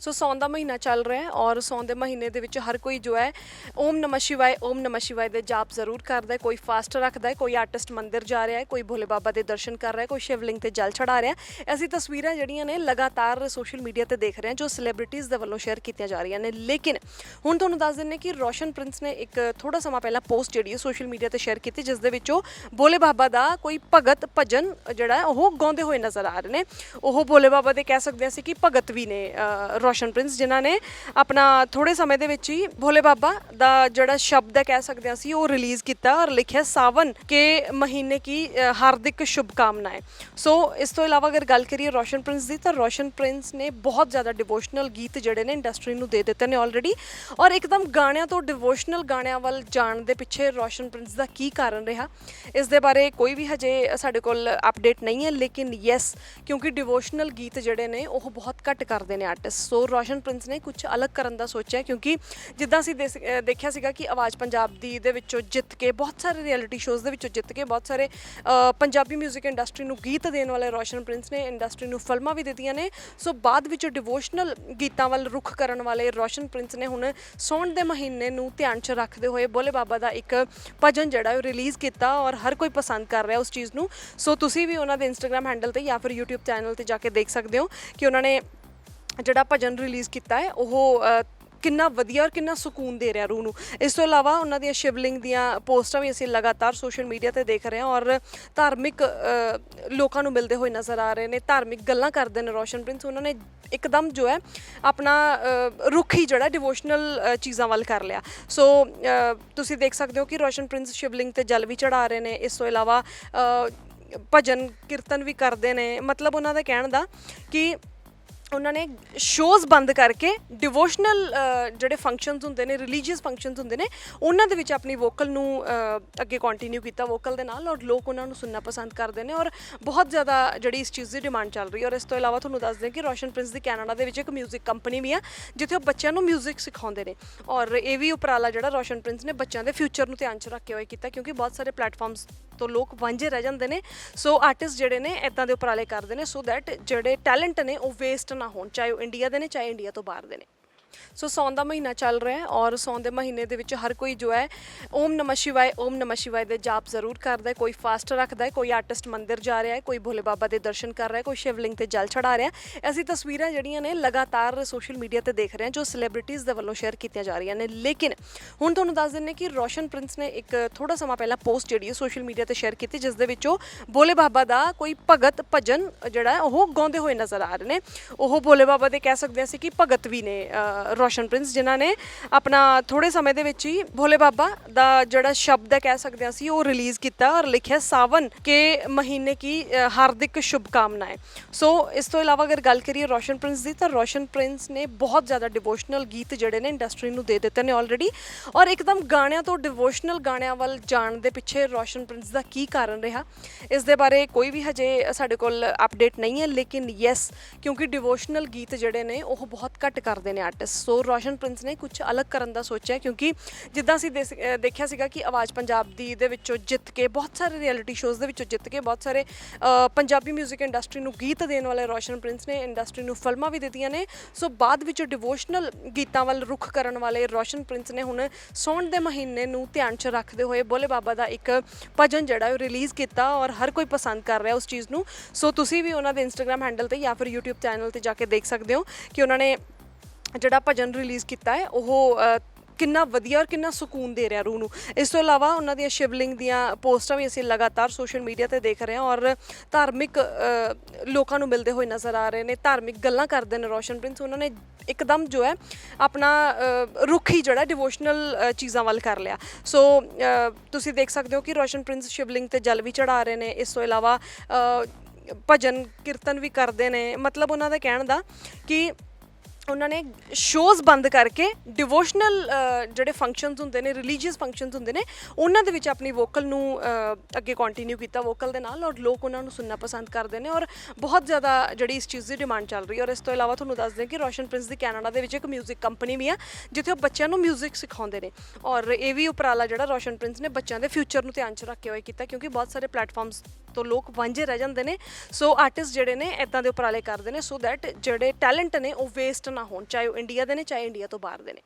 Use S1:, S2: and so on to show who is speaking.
S1: ਸੋ ਸੌਣ ਦਾ ਮਹੀਨਾ ਚੱਲ ਰਿਹਾ ਹੈ ਔਰ ਸੌਣ ਦੇ ਮਹੀਨੇ ਦੇ ਵਿੱਚ ਹਰ ਕੋਈ ਜੋ ਹੈ, ਓਮ ਨਮः ਸ਼ਿਵਾਏ, ਓਮ ਨਮः ਸ਼ਿਵਾਏ ਦੇ ਜਾਪ ਜ਼ਰੂਰ ਕਰਦਾ ਹੈ, ਕੋਈ ਫਾਸਟ ਰੱਖਦਾ ਹੈ, ਕੋਈ ਆਰਟਿਸਟ ਮੰਦਿਰ ਜਾ ਰਿਹਾ ਹੈ, ਕੋਈ ਭੋਲੇ ਬਾਬਾ ਦੇ ਦਰਸ਼ਨ ਕਰ ਰਿਹਾ ਹੈ, ਕੋਈ ਸ਼ਿਵਲਿੰਗ ਤੇ ਜਲ ਚੜਾ ਰਿਹਾ ਹੈ। ਅਸੀਂ ਤਸਵੀਰਾਂ ਜਿਹੜੀਆਂ ਨੇ ਲਗਾਤਾਰ ਸੋਸ਼ਲ ਮੀਡੀਆ ਤੇ ਦੇਖ ਰਹੇ ਹਾਂ ਜੋ ਸੈਲੀਬ੍ਰਿਟੀਜ਼ ਦੇ ਵੱਲੋਂ ਸ਼ੇਅਰ ਕੀਤੀਆਂ ਜਾ ਰਹੀਆਂ ਨੇ। ਲੇਕਿਨ ਹੁਣ ਤੁਹਾਨੂੰ ਦੱਸ ਦਿੰਨੇ ਕਿ ਰੋਸ਼ਨ ਪ੍ਰਿੰਸ ਨੇ ਇੱਕ ਥੋੜਾ ਸਮਾਂ ਪਹਿਲਾਂ ਪੋਸਟ ਜਿਹੜੀ ਹੈ ਸੋਸ਼ਲ ਮੀਡੀਆ ਤੇ ਸ਼ੇਅਰ ਕੀਤੀ, ਜਿਸ ਦੇ ਵਿੱਚ ਉਹ ਭੋਲੇ ਬਾਬਾ ਦਾ ਕੋਈ ਭਗਤ ਭਜਨ ਜਿਹੜਾ ਉਹ ਗਾਉਂਦੇ ਹੋਏ ਨਜ਼ਰ ਆ ਰਹੇ ਨੇ। ਉਹ ਭੋਲੇ ਬਾਬਾ ਦੇ ਕਹਿ ਸਕਦੇ ਹਾਂ ਅਸੀਂ ਕਿ ਭਗਤ ਵੀ ਨੇ ਰੋਸ਼ਨ ਪ੍ਰਿੰਸ ਜਿਨ੍ਹਾਂ ਨੇ ਆਪਣਾ ਥੋੜੇ ਸਮੇਂ ਦੇ ਵਿੱਚ ਹੀ ਭੋਲੇ ਬਾਬਾ ਦਾ ਜਿਹੜਾ ਸ਼ਬਦ ਹੈ ਕਹਿ ਸਕਦੇ ਹਾਂ ਅਸੀਂ ਉਹ ਰਿਲੀਜ਼ ਕੀਤਾ ਔਰ ਲਿਖਿਆ ਸਾਵਨ ਕੇ ਮਹੀਨੇ ਕੀ ਅ, ਹਾਰਦਿਕ ਸ਼ੁਭਕਾਮਨਾएं ਸੋ ਇਸ ਤੋਂ ਇਲਾਵਾ ਅਗਰ ਗੱਲ ਕਰੀਏ ਰੋਸ਼ਨ ਪ੍ਰਿੰਸ ਦੀ ਤਾਂ ਰੋਸ਼ਨ ਪ੍ਰਿੰਸ ਨੇ ਬਹੁਤ ਜ਼ਿਆਦਾ ਡਿਵੋਸ਼ਨਲ ਗੀਤ ਜਿਹੜੇ ਨੇ ਇੰਡਸਟਰੀ ਨੂੰ ਦੇ ਦਿੱਤੇ ਨੇ ਆਲਰੇਡੀ ਔਰ ਇੱਕਦਮ ਗਾਣਿਆਂ ਤੋਂ ਡਿਵੋਸ਼ਨਲ ਗਾਣਿਆਂ ਵੱਲ ਜਾਣ ਦੇ ਪਿੱਛੇ ਰੋਸ਼ਨ ਪ੍ਰਿੰਸ ਦਾ ਕੀ ਕਾਰਨ ਰਿਹਾ? ਇਸ ਦੇ ਬਾਰੇ ਕੋਈ ਵੀ ਹਜੇ ਸਾਡੇ ਕੋਲ ਅਪਡੇਟ ਨਹੀਂ ਹੈ ਲੇਕਿਨ ਯੈਸ ਕਿਉਂਕਿ ਡਿਵੋਸ਼ਨਲ ਗੀਤ ਜਿਹੜੇ ਨੇ ਉਹ ਬਹੁਤ ਘੱਟ ਕਰਦੇ ਨੇ ਆਰਟਿਸਟ ਸੋ ਰੋਸ਼ਨ ਪ੍ਰਿੰਸ ਨੇ ਕੁਝ ਅਲੱਗ ਕਰਨ ਦਾ ਸੋਚਿਆ, ਕਿਉਂਕਿ ਜਿੱਦਾਂ ਅਸੀਂ ਦੇਖਿਆ ਸੀਗਾ ਕਿ ਆਵਾਜ਼ ਪੰਜਾਬ ਦੀ ਦੇ ਵਿੱਚੋਂ ਜਿੱਤ ਕੇ ਬਹੁਤ ਸਾਰੇ ਰਿਐਲਿਟੀ ਸ਼ੋਜ਼ ਦੇ ਵਿੱਚੋਂ ਜਿੱਤ ਕੇ ਬਹੁਤ ਸਾਰੇ ਪੰਜਾਬੀ 뮤직 ਇੰਡਸਟਰੀ ਨੂੰ ਗੀਤ ਦੇਣ ਵਾਲੇ ਰੋਸ਼ਨ ਪ੍ਰਿੰਸ ਨੇ ਇੰਡਸਟਰੀ ਨੂੰ ਫਿਲਮਾਂ ਵੀ ਦਿੱਤੀਆਂ ਨੇ। ਸੋ ਬਾਅਦ ਵਿੱਚ ਡਿਵੋਸ਼ਨਲ ਗੀਤਾਂ ਵੱਲ ਰੁਖ ਕਰਨ ਵਾਲੇ ਰੋਸ਼ਨ ਪ੍ਰਿੰਸ ਨੇ ਹੁਣ ਸੌਣ ਦੇ ਮਹੀਨੇ ਨੂੰ ਧਿਆਨ 'ਚ ਰੱਖਦੇ ਹੋਏ ਬੋਲੇ ਬਾਬਾ ਦਾ ਇੱਕ ਭਜਨ ਜਿਹੜਾ ਉਹ ਰਿਲੀਜ਼ ਕੀਤਾ ਔਰ ਹਰ ਕੋਈ ਪਸੰਦ ਕਰ ਰਿਹਾ ਉਸ ਚੀਜ਼ ਨੂੰ। ਸੋ ਤੁਸੀਂ ਵੀ ਉਹਨਾਂ ਦੇ ਇੰਸਟਾਗ੍ਰam ਹੈਂਡਲ ਤੇ ਜਾਂ ਫਿਰ YouTube ਚੈਨਲ ਤੇ ਜਾ ਕੇ ਦੇਖ ਸਕਦੇ ਹੋ ਕਿ ਉਹਨਾਂ ਨੇ ਜਿਹੜਾ ਭਜਨ ਰਿਲੀਜ਼ ਕੀਤਾ ਹੈ ਉਹ ਕਿੰਨਾ ਵਧੀਆ ਔਰ ਕਿੰਨਾ ਸਕੂਨ ਦੇ ਰਿਹਾ ਰੂਹ ਨੂੰ। ਇਸ ਤੋਂ ਇਲਾਵਾ ਉਹਨਾਂ ਦੀਆਂ ਸ਼ਿਵਲਿੰਗ ਦੀਆਂ ਪੋਸਟਾਂ ਵੀ ਅਸੀਂ ਲਗਾਤਾਰ ਸੋਸ਼ਲ ਮੀਡੀਆ ਤੇ ਦੇਖ ਰਹੇ ਹਾਂ ਔਰ ਧਾਰਮਿਕ ਲੋਕਾਂ ਨੂੰ ਮਿਲਦੇ ਹੋਏ ਨਜ਼ਰ ਆ ਰਹੇ ਨੇ ਧਾਰਮਿਕ ਗੱਲਾਂ ਕਰਦੇ ਨੇ ਰੋਸ਼ਨ ਪ੍ਰਿੰਸ। ਉਹਨਾਂ ਨੇ ਇੱਕਦਮ ਜੋ ਹੈ ਆਪਣਾ ਅ, ਰੁਖ ਹੀ ਜਿਹੜਾ ਡਿਵੋਸ਼ਨਲ ਚੀਜ਼ਾਂ ਵੱਲ ਕਰ ਲਿਆ। ਸੋ ਤੁਸੀਂ ਦੇਖ ਸਕਦੇ ਹੋ ਕਿ ਰੋਸ਼ਨ ਪ੍ਰਿੰਸ ਸ਼ਿਵਲਿੰਗ ਤੇ ਜਲ ਵੀ ਚੜਾ ਰਹੇ ਨੇ। ਇਸ ਤੋਂ ਇਲਾਵਾ ਭਜਨ ਕੀਰਤਨ ਵੀ ਕਰਦੇ ਨੇ। ਮਤਲਬ ਉਹਨਾਂ ਦਾ ਕਹਿਣ ਦਾ ਕਿ ਉਹਨਾਂ ਨੇ ਸ਼ੋਜ਼ ਬੰਦ ਕਰਕੇ ਡਿਵੋਸ਼ਨਲ ਜਿਹੜੇ ਫੰਕਸ਼ਨਸ ਹੁੰਦੇ ਨੇ ਰਿਲੀਜੀਅਸ ਫੰਕਸ਼ਨਸ ਹੁੰਦੇ ਨੇ ਉਹਨਾਂ ਦੇ ਵਿੱਚ ਆਪਣੀ ਵੋਕਲ ਨੂੰ ਅ, ਅੱਗੇ ਕੰਟੀਨਿਊ ਕੀਤਾ ਵੋਕਲ ਦੇ ਨਾਲ ਔਰ ਲੋਕ ਉਹਨਾਂ ਨੂੰ ਸੁਣਨਾ ਪਸੰਦ ਕਰਦੇ ਨੇ ਔਰ ਬਹੁਤ ਜ਼ਿਆਦਾ ਜਿਹੜੀ ਇਸ ਚੀਜ਼ ਦੀ ਡਿਮਾਂਡ ਚੱਲ ਰਹੀ ਹੈ ਔਰ ਇਸ ਤੋਂ ਇਲਾਵਾ ਤੁਹਾਨੂੰ ਦੱਸ ਦਿਆਂ ਕਿ ਰੋਸ਼ਨ ਪ੍ਰਿੰਸ ਦੀ ਕੈਨੇਡਾ ਦੇ ਵਿੱਚ ਇੱਕ 뮤직 ਕੰਪਨੀ ਵੀ ਆ ਜਿੱਥੇ ਉਹ ਬੱਚਿਆਂ ਨੂੰ 뮤직 ਸਿਖਾਉਂਦੇ ਨੇ ਔਰ ਇਹ ਵੀ ਉਪਰਾਲਾ ਜਿਹੜਾ ਰੋਸ਼ਨ ਪ੍ਰਿੰਸ ਨੇ ਬੱਚਿਆਂ ਦੇ ਫਿਊਚਰ ਨੂੰ ਧਿਆਨ 'ਚ ਰੱਖੇ ਹੋਏ ਕੀਤਾ ਕਿਉਂਕਿ ਬਹੁਤ ਸਾਰੇ ਪਲੇਟਫਾਰਮਸ ਤੋਂ ਲੋਕ ਵਾਂਝੇ ਰਹਿ ਜਾਂਦੇ ਨੇ। ਸੋ ਆਰਟਿਸਟ ਜਿਹੜੇ ਨੇ ਇਦਾਂ ਦੇ ਉਪਰਾਲੇ ਕਰਦੇ ਨੇ। ਸੋ ਦੈਟ ਜਿਹੜੇ ਟੈਲੈਂਟ ਨੇ, ਉਹ ਵੇਸਟ ਨਾ ਹੋਣ, ਚਾਹੇ ਉਹ ਇੰਡੀਆ ਦੇ ਨੇ, ਚਾਹੇ ਇੰਡੀਆ ਤੋਂ ਬਾਹਰ ਦੇ ਨੇ। ਸੋ ਸੌਣ ਦਾ ਮਹੀਨਾ ਚੱਲ ਰਿਹਾ ਹੈ ਔਰ ਸੌਣ ਦੇ ਮਹੀਨੇ ਦੇ ਵਿੱਚ ਹਰ ਕੋਈ ਜੋ ਹੈ, ਓਮ ਨਮः ਸ਼ਿਵਾਏ, ਓਮ ਨਮः ਸ਼ਿਵਾਏ ਦੇ ਜਾਪ ਜ਼ਰੂਰ ਕਰਦਾ ਹੈ। ਕੋਈ ਫਾਸਟ ਰੱਖਦਾ ਹੈ, ਕੋਈ ਆਰਟਿਸਟ ਮੰਦਿਰ ਜਾ ਰਿਹਾ ਹੈ, ਕੋਈ ਭੋਲੇ ਬਾਬਾ ਦੇ ਦਰਸ਼ਨ ਕਰ ਰਿਹਾ ਹੈ, ਕੋਈ ਸ਼ਿਵਲਿੰਗ ਤੇ ਜਲ ਚੜਾ ਰਿਹਾ ਹੈ। ਅਸੀਂ ਤਸਵੀਰਾਂ ਜਿਹੜੀਆਂ ਨੇ ਲਗਾਤਾਰ ਸੋਸ਼ਲ ਮੀਡੀਆ ਤੇ ਦੇਖ ਰਹੇ ਹਾਂ, ਜੋ ਸੈਲੀਬ੍ਰਿਟੀਜ਼ ਦੇ ਵੱਲੋਂ ਸ਼ੇਅਰ ਕੀਤੀਆਂ ਜਾ ਰਹੀਆਂ ਨੇ। ਲੇਕਿਨ ਹੁਣ ਤੁਹਾਨੂੰ ਦੱਸ ਦਿੰਨੇ ਕਿ ਰੋਸ਼ਨ ਪ੍ਰਿੰਸ ਨੇ ਇੱਕ ਥੋੜਾ ਸਮਾਂ ਪਹਿਲਾਂ ਪੋਸਟ ਜਿਹੜੀ ਹੈ ਸੋਸ਼ਲ ਮੀਡੀਆ ਤੇ ਸ਼ੇਅਰ ਕੀਤੀ, ਜਿਸ ਦੇ ਵਿੱਚ ਉਹ ਭੋਲੇ ਬਾਬਾ ਦਾ ਕੋਈ ਭਗਤ ਭਜਨ ਜਿਹੜਾ ਉਹ ਗਾਉਂਦੇ ਹੋਏ ਨਜ਼ਰ ਆ ਰਹੇ ਨੇ। ਉਹ ਭੋਲੇ ਬਾਬਾ ਦੇ ਕਹਿ ਸਕਦੇ ਹਾਂ ਅਸੀਂ ਕਿ ਭਗਤ ਵੀ ਨੇ ਰੋਸ਼ਨ ਪ੍ਰਿੰਸ, ਜਿਨ੍ਹਾਂ ਨੇ ਆਪਣਾ ਥੋੜੇ ਸਮੇਂ ਦੇ ਵਿੱਚ ਹੀ ਭੋਲੇ ਬਾਬਾ ਦਾ ਜਿਹੜਾ ਸ਼ਬਦ ਹੈ ਕਹਿ ਸਕਦੇ ਹਾਂ ਅਸੀਂ, ਉਹ ਰਿਲੀਜ਼ ਕੀਤਾ ਔਰ ਲਿਖਿਆ ਸਾਵਨ ਕੇ ਮਹੀਨੇ ਕੀ ਹਾਰਦਿਕ ਸ਼ੁਭਕਾਮਨਾएं ਸੋ ਇਸ ਤੋਂ ਇਲਾਵਾ ਅਗਰ ਗੱਲ ਕਰੀਏ ਰੋਸ਼ਨ ਪ੍ਰਿੰਸ ਦੀ, ਤਾਂ ਰੋਸ਼ਨ ਪ੍ਰਿੰਸ ਨੇ ਬਹੁਤ ਜ਼ਿਆਦਾ ਡਿਵੋਸ਼ਨਲ ਗੀਤ ਜਿਹੜੇ ਨੇ ਇੰਡਸਟਰੀ ਨੂੰ ਦੇ ਦਿੱਤੇ ਨੇ ਆਲਰੇਡੀ ਔਰ ਇੱਕਦਮ ਗਾਣਿਆਂ ਤੋਂ ਡਿਵੋਸ਼ਨਲ ਗਾਣਿਆਂ ਵੱਲ ਜਾਣ ਦੇ ਪਿੱਛੇ ਰੋਸ਼ਨ ਪ੍ਰਿੰਸ ਦਾ ਕੀ ਕਾਰਨ ਰਿਹਾ? ਇਸ ਦੇ ਬਾਰੇ ਕੋਈ ਵੀ ਹਜੇ ਸਾਡੇ ਕੋਲ ਅਪਡੇਟ ਨਹੀਂ ਹੈ, ਲੇਕਿਨ ਯੈਸ ਕਿਉਂਕਿ ਡਿਵੋਸ਼ਨਲ ਗੀਤ ਜਿਹੜੇ ਨੇ, ਉਹ ਬਹੁਤ ਘੱਟ ਕਰਦੇ ਨੇ ਆਰਟਿਸਟ ਸੋ ਰੋਸ਼ਨ ਪ੍ਰਿੰਸ ਨੇ ਕੁਝ ਅਲੱਗ ਕਰਨ ਦਾ ਸੋਚਿਆ ਕਿਉਂਕਿ ਜਿੱਦਾਂ ਅਸੀਂ ਦੇਸ- ਦੇਖਿਆ ਸੀਗਾ ਕਿ ਆਵਾਜ਼ ਪੰਜਾਬ ਦੀ ਦੇ ਵਿੱਚੋਂ ਜਿੱਤ ਕੇ ਬਹੁਤ ਸਾਰੇ ਰਿਐਲਿਟੀ ਸ਼ੋਜ਼ ਦੇ ਵਿੱਚੋਂ ਜਿੱਤ ਕੇ ਬਹੁਤ ਸਾਰੇ ਪੰਜਾਬੀ 뮤직 ਇੰਡਸਟਰੀ ਨੂੰ ਗੀਤ ਦੇਣ ਵਾਲੇ ਰੋਸ਼ਨ ਪ੍ਰਿੰਸ ਨੇ ਇੰਡਸਟਰੀ ਨੂੰ ਫਿਲਮਾਂ ਵੀ ਦਿੱਤੀਆਂ ਨੇ। ਸੋ ਬਾਅਦ ਵਿੱਚ ਡਿਵੋਸ਼ਨਲ ਗੀਤਾਂ ਵੱਲ ਰੁਖ ਕਰਨ ਵਾਲੇ ਰੋਸ਼ਨ ਪ੍ਰਿੰਸ ਨੇ ਹੁਣ ਸੌਣ ਦੇ ਮਹੀਨੇ ਨੂੰ ਧਿਆਨ 'ਚ ਰੱਖਦੇ ਹੋਏ ਬੋਲੇ ਬਾਬਾ ਦਾ ਇੱਕ ਭਜਨ ਜਿਹੜਾ ਉਹ ਰਿਲੀਜ਼ ਕੀਤਾ ਔਰ ਹਰ ਕੋਈ ਪਸੰਦ ਕਰ ਰਿਹਾ ਉਸ ਚੀਜ਼ ਨੂੰ। ਸੋ ਤੁਸੀਂ ਵੀ ਉਹਨਾਂ ਦੇ ਇੰਸਟਾਗ੍ਰam ਹੈਂਡਲ ਤੇ ਜਾਂ ਫਿਰ YouTube ਚੈਨਲ ਤੇ ਜਾ ਕੇ ਦੇਖ ਸਕਦੇ ਹੋ ਕਿ ਉਹਨਾਂ ਨੇ ਜਿਹੜਾ ਭਜਨ ਰਿਲੀਜ਼ ਕੀਤਾ ਹੈ ਉਹ ਕਿੰਨਾ ਵਧੀਆ ਔਰ ਕਿੰਨਾ ਸਕੂਨ ਦੇ ਰਿਹਾ ਰੂਹ ਨੂੰ। ਇਸ ਤੋਂ ਇਲਾਵਾ ਉਹਨਾਂ ਦੀਆਂ ਸ਼ਿਵਲਿੰਗ ਦੀਆਂ ਪੋਸਟਾਂ ਵੀ ਅਸੀਂ ਲਗਾਤਾਰ ਸੋਸ਼ਲ ਮੀਡੀਆ ਤੇ ਦੇਖ ਰਹੇ ਹਾਂ ਔਰ ਧਾਰਮਿਕ ਲੋਕਾਂ ਨੂੰ ਮਿਲਦੇ ਹੋਏ ਨਜ਼ਰ ਆ ਰਹੇ ਨੇ ਧਾਰਮਿਕ ਗੱਲਾਂ ਕਰਦੇ ਨੇ ਰੋਸ਼ਨ ਪ੍ਰਿੰਸ। ਉਹਨਾਂ ਨੇ ਇੱਕਦਮ ਜੋ ਹੈ ਆਪਣਾ ਅ, ਰੁਖ ਹੀ ਜਿਹੜਾ ਡਿਵੋਸ਼ਨਲ ਚੀਜ਼ਾਂ ਵੱਲ ਕਰ ਲਿਆ। ਸੋ ਤੁਸੀਂ ਦੇਖ ਸਕਦੇ ਹੋ ਕਿ ਰੋਸ਼ਨ ਪ੍ਰਿੰਸ ਸ਼ਿਵਲਿੰਗ ਤੇ ਜਲ ਵੀ ਚੜਾ ਰਹੇ ਨੇ। ਇਸ ਤੋਂ ਇਲਾਵਾ ਭਜਨ ਕੀਰਤਨ ਵੀ ਕਰਦੇ ਨੇ। ਮਤਲਬ ਉਹਨਾਂ ਦਾ ਕਹਿਣ ਦਾ ਕਿ ਉਹਨਾਂ ਨੇ ਸ਼ੋਜ਼ ਬੰਦ ਕਰਕੇ ਡਿਵੋਸ਼ਨਲ ਜਿਹੜੇ ਫੰਕਸ਼ਨਸ ਹੁੰਦੇ ਨੇ ਰਿਲੀਜੀਅਸ ਫੰਕਸ਼ਨਸ ਹੁੰਦੇ ਨੇ ਉਹਨਾਂ ਦੇ ਵਿੱਚ ਆਪਣੀ ਵੋਕਲ ਨੂੰ ਅ, ਅੱਗੇ ਕੰਟੀਨਿਊ ਕੀਤਾ ਵੋਕਲ ਦੇ ਨਾਲ ਔਰ ਲੋਕ ਉਹਨਾਂ ਨੂੰ ਸੁਣਨਾ ਪਸੰਦ ਕਰਦੇ ਨੇ ਔਰ ਬਹੁਤ ਜ਼ਿਆਦਾ ਜਿਹੜੀ ਇਸ ਚੀਜ਼ ਦੀ ਡਿਮਾਂਡ ਚੱਲ ਰਹੀ ਹੈ ਔਰ ਇਸ ਤੋਂ ਇਲਾਵਾ ਤੁਹਾਨੂੰ ਦੱਸ ਦਿਆਂ ਕਿ ਰੋਸ਼ਨ ਪ੍ਰਿੰਸ ਦੀ ਕੈਨੇਡਾ ਦੇ ਵਿੱਚ ਇੱਕ 뮤직 ਕੰਪਨੀ ਵੀ ਆ ਜਿੱਥੇ ਉਹ ਬੱਚਿਆਂ ਨੂੰ 뮤직 ਸਿਖਾਉਂਦੇ ਨੇ ਔਰ ਇਹ ਵੀ ਉਪਰਾਲਾ ਜਿਹੜਾ ਰੋਸ਼ਨ ਪ੍ਰਿੰਸ ਨੇ ਬੱਚਿਆਂ ਦੇ ਫਿਊਚਰ ਨੂੰ ਧਿਆਨ 'ਚ ਰੱਖੇ ਹੋਏ ਕੀਤਾ ਕਿਉਂਕਿ ਬਹੁਤ ਸਾਰੇ ਪਲੇਟਫਾਰਮਸ ਤੋਂ ਲੋਕ ਵਾਂਝੇ ਰਹਿ ਜਾਂਦੇ ਨੇ। ਸੋ ਆਰਟਿਸਟ ਜਿਹੜੇ ਨੇ ਇਦਾਂ ਦੇ ਉਪਰਾਲੇ ਕਰਦੇ ਨੇ ਸੋ ਦੈਟ ਜਿਹੜੇ ਟੈਲੈਂਟ ਨੇ, ਉਹ ਵੇਸਟ ਨਾ ਹੋਣ, ਚਾਹੇ ਉਹ ਇੰਡੀਆ ਦੇ ਨੇ, ਚਾਹੇ ਇੰਡੀਆ ਤੋਂ ਬਾਹਰ ਦੇ ਨੇ।